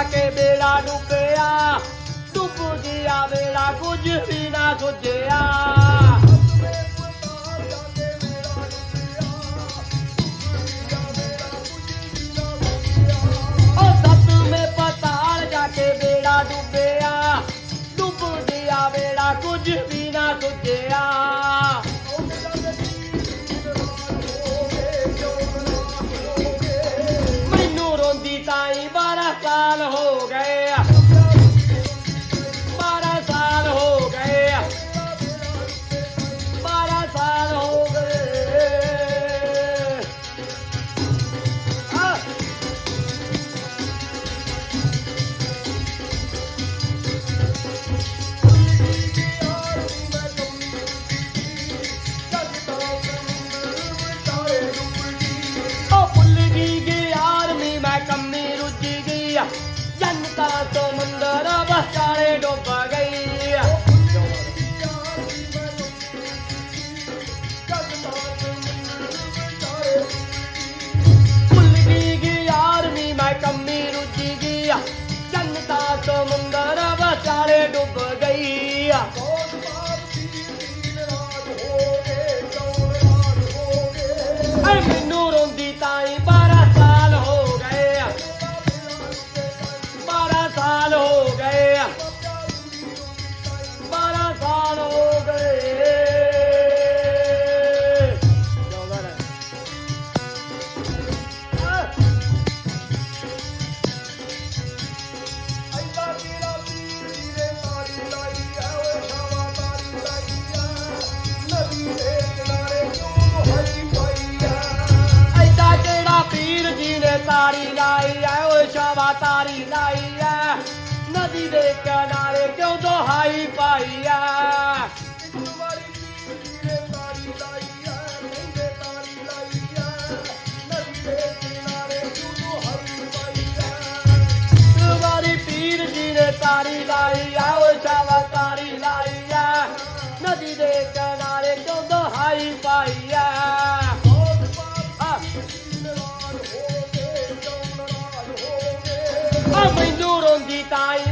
ਜਾ ਕੇ ਮੇਰਾ ਡੁੱਬਿਆ। ਡੁੱਬ ਗਿਆ ਮੇਰਾ ਕੁਝ ਵੀ ਨਾ ਸੁਝਿਆ। ਉਹ ਸੱਤ ਮੇ ਪਤਾਲ ਜਾ ਕੇ ਮੇਰਾ ਡੁੱਬਿਆ। ਡੁੱਬ ਗਿਆ ਮੇਰਾ ਕੁਝ ਵੀ ਨਾ ਸੁਝਿਆ। ਸਾਲ ਹੋ ਗਏ। ਆਈ ਪਾਈਆ ਕੋਟ ਪਾਪ ਹੋ ਕੇ ਮੈਨੂੰ ਰੋਂਦੀ ਤਾਈ।